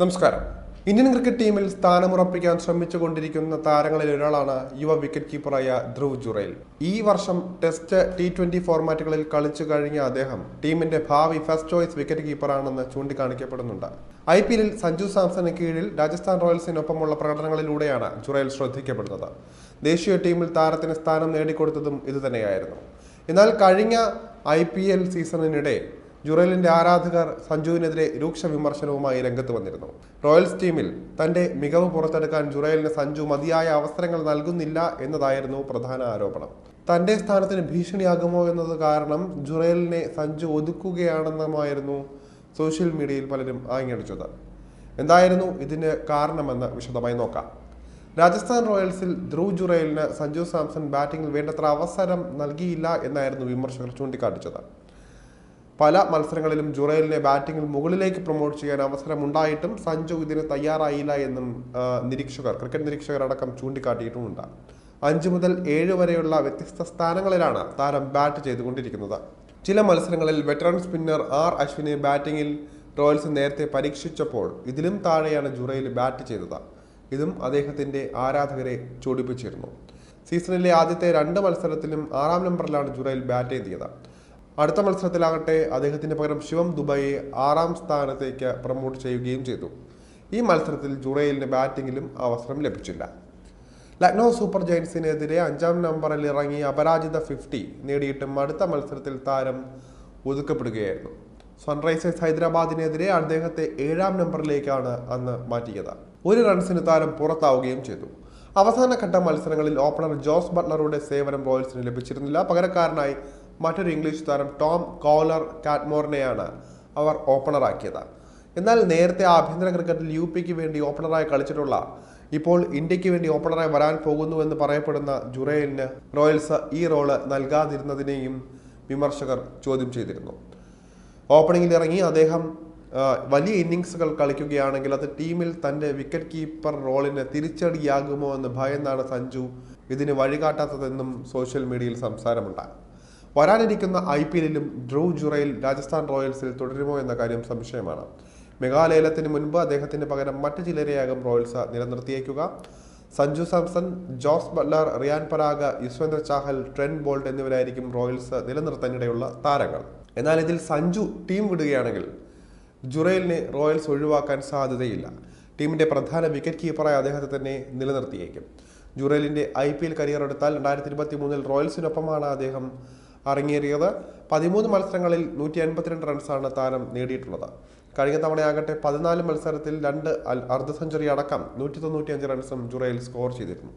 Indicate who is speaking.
Speaker 1: നമസ്കാരം. Indian cricket ടീമിൽ സ്ഥാനമുറപ്പിക്കാൻ ശ്രമിച്ചുകൊണ്ടിരിക്കുന്ന താരങ്ങളിൽ ഒരാളാണ് യുവ വിക്കറ്റ് കീപ്പറായ ധ്രുവ് ജുറേൽ. ഈ വർഷം ടെസ്റ്റ് ടി ട്വന്റി ഫോർമാറ്റുകളിൽ കളിച്ചു കഴിഞ്ഞ അദ്ദേഹം ടീമിന്റെ ഭാവി ഫസ്റ്റ് ചോയ്സ് വിക്കറ്റ് കീപ്പറാണെന്ന് ചൂണ്ടിക്കാണിക്കപ്പെടുന്നുണ്ട്. ഐ പി എല്ലിൽ സഞ്ജു സാംസന് കീഴിൽ രാജസ്ഥാൻ റോയൽസിനൊപ്പമുള്ള പ്രകടനങ്ങളിലൂടെയാണ് ജുറേൽ ശ്രദ്ധിക്കപ്പെടുന്നത്. ദേശീയ ടീമിൽ താരത്തിന് സ്ഥാനം നേടിക്കൊടുത്തതും ഇതുതന്നെയായിരുന്നു. എന്നാൽ കഴിഞ്ഞ ഐ സീസണിനിടെ ജുറേലിന്റെ ആരാധകർ സഞ്ജുവിനെതിരെ രൂക്ഷ വിമർശനവുമായി രംഗത്ത് വന്നിരുന്നു. റോയൽസ് ടീമിൽ തന്റെ മികവ് പുറത്തെടുക്കാൻ ജുറേലിന് സഞ്ജു മതിയായ അവസരങ്ങൾ നൽകുന്നില്ല എന്നതായിരുന്നു പ്രധാന ആരോപണം. തന്റെ സ്ഥാനത്തിന് ഭീഷണിയാകുമോ എന്നത് കാരണം ജുറേലിനെ സഞ്ജു ഒതുക്കുകയാണെന്നുമായിരുന്നു സോഷ്യൽ മീഡിയയിൽ പലരും ആഞ്ഞടിച്ചത്. എന്തായിരുന്നു ഇതിന് കാരണമെന്ന് വിശദമായി നോക്കാം. രാജസ്ഥാൻ റോയൽസിൽ ധ്രുവ് ജുറേലിന് സഞ്ജു സാംസൺ ബാറ്റിംഗിൽ വേണ്ടത്ര അവസരം നൽകിയില്ല എന്നായിരുന്നു വിമർശകർ ചൂണ്ടിക്കാട്ടിച്ചത്. പല മത്സരങ്ങളിലും ജുറേലിനെ ബാറ്റിംഗിൽ മുകളിലേക്ക് പ്രൊമോട്ട് ചെയ്യാൻ അവസരമുണ്ടായിട്ടും സഞ്ജു ഇതിന് തയ്യാറായില്ല എന്നും നിരീക്ഷകർ ക്രിക്കറ്റ് നിരീക്ഷകരടക്കം ചൂണ്ടിക്കാട്ടിയിട്ടുമുണ്ട്. അഞ്ച് മുതൽ ഏഴ് വരെയുള്ള വ്യത്യസ്ത സ്ഥാനങ്ങളിലാണ് താരം ബാറ്റ് ചെയ്തുകൊണ്ടിരിക്കുന്നത്. ചില മത്സരങ്ങളിൽ വെറ്ററൻ സ്പിന്നർ ആർ അശ്വിനെ ബാറ്റിംഗിൽ റോയൽസ് നേരത്തെ പരീക്ഷിച്ചപ്പോൾ ഇതിലും താഴെയാണ് ജുറയിൽ ബാറ്റ് ചെയ്തത്. ഇതും അദ്ദേഹത്തിന്റെ ആരാധകരെ ചൊടിപ്പിച്ചിരുന്നു. സീസണിലെ ആദ്യത്തെ രണ്ട് മത്സരത്തിലും ആറാം നമ്പറിലാണ് ജുറയിൽ ബാറ്റ് ചെയ്തത്. അടുത്ത മത്സരത്തിലാകട്ടെ അദ്ദേഹത്തിന് പകരം ശിവം ദുബായെ ആറാം സ്ഥാനത്തേക്ക് പ്രൊമോട്ട് ചെയ്യുകയും ചെയ്തു. ഈ മത്സരത്തിൽ ജുറൈലിന് ബാറ്റിംഗിലും അവസരം ലഭിച്ചില്ല. ലക്നൗ സൂപ്പർ ജയൻസിനെതിരെ അഞ്ചാം നമ്പറിൽ ഇറങ്ങി അപരാജിത ഫിഫ്റ്റി നേടിയിട്ടും അടുത്ത മത്സരത്തിൽ താരം ഒതുക്കപ്പെടുകയായിരുന്നു. സൺറൈസേഴ്സ് ഹൈദരാബാദിനെതിരെ അദ്ദേഹത്തെ ഏഴാം നമ്പറിലേക്കാണ് അന്ന് മാറ്റിയത്. ഒരു റൺസിന് താരം പുറത്താവുകയും ചെയ്തു. അവസാന ഘട്ട മത്സരങ്ങളിൽ ഓപ്പണർ ജോസ് ബട്ട്ലറുടെ സേവനം റോയൽസിന് ലഭിച്ചിരുന്നില്ല. പകരക്കാരനായി മറ്റൊരു ഇംഗ്ലീഷ് താരം ടോം കോലർ കാറ്റ്മോറിനെയാണ് അവർ ഓപ്പണറാക്കിയത്. എന്നാൽ നേരത്തെ ആഭ്യന്തര ക്രിക്കറ്റിൽ യു പിക്ക് വേണ്ടി ഓപ്പണറായി കളിച്ചിട്ടുള്ള ഇപ്പോൾ ഇന്ത്യയ്ക്ക് വേണ്ടി ഓപ്പണറായി വരാൻ പോകുന്നുവെന്ന് പറയപ്പെടുന്ന ജുറേലിന് റോയൽസ് ഈ റോൾ നൽകാതിരുന്നതിനെയും വിമർശകർ ചോദ്യം ചെയ്തിരുന്നു. ഓപ്പണിംഗിൽ ഇറങ്ങി അദ്ദേഹം വലിയ ഇന്നിങ്സുകൾ കളിക്കുകയാണെങ്കിൽ അത് ടീമിൽ തന്റെ വിക്കറ്റ് കീപ്പർ റോളിന് തിരിച്ചടിയാകുമോ എന്ന് ഭയന്നാണ് സഞ്ജു ഇതിന് വഴികാട്ടാത്തതെന്നും സോഷ്യൽ മീഡിയയിൽ സംസാരമുണ്ടായി. വരാനിരിക്കുന്ന ഐ പി എല്ലിലും ധ്രുവ് ജുറയിൽ രാജസ്ഥാൻ റോയൽസിൽ തുടരുമോ എന്ന കാര്യം സംശയമാണ്. മെഗാലേലത്തിന് മുൻപ് അദ്ദേഹത്തിന് പകരം മറ്റു ചിലരെയാകും Royals നിലനിർത്തിയേക്കുക. Sanju Samson Jos Buttler Riyan Parag Yuzvendra Chahal Trent Boult എന്നിവരായിരിക്കും Royals നിലനിർത്താനിടയുള്ള താരങ്ങൾ. എന്നാൽ ഇതിൽ സഞ്ജു ടീം വിടുകയാണെങ്കിൽ ജുറൈലിനെ റോയൽസ് ഒഴിവാക്കാൻ സാധ്യതയില്ല. ടീമിന്റെ പ്രധാന വിക്കറ്റ് കീപ്പറായി അദ്ദേഹത്തെ തന്നെ നിലനിർത്തിയേക്കും. ജുറേലിന്റെ ഐ പി എൽ കരിയർ എടുത്താൽ രണ്ടായിരത്തി ഇരുപത്തി മൂന്നിൽ റോയൽസിനൊപ്പമാണ് അദ്ദേഹം അരങ്ങേറിയത്. പതിമൂന്ന് മത്സരങ്ങളിൽ നൂറ്റി അൻപത്തിരണ്ട് റൺസാണ് താരം നേടിയിട്ടുള്ളത്. കഴിഞ്ഞ തവണയാകട്ടെ പതിനാല് മത്സരത്തിൽ രണ്ട് അർദ്ധ സെഞ്ചുറി അടക്കം നൂറ്റി തൊണ്ണൂറ്റി അഞ്ച് റൺസും ജുറയിൽ സ്കോർ ചെയ്തിരുന്നു.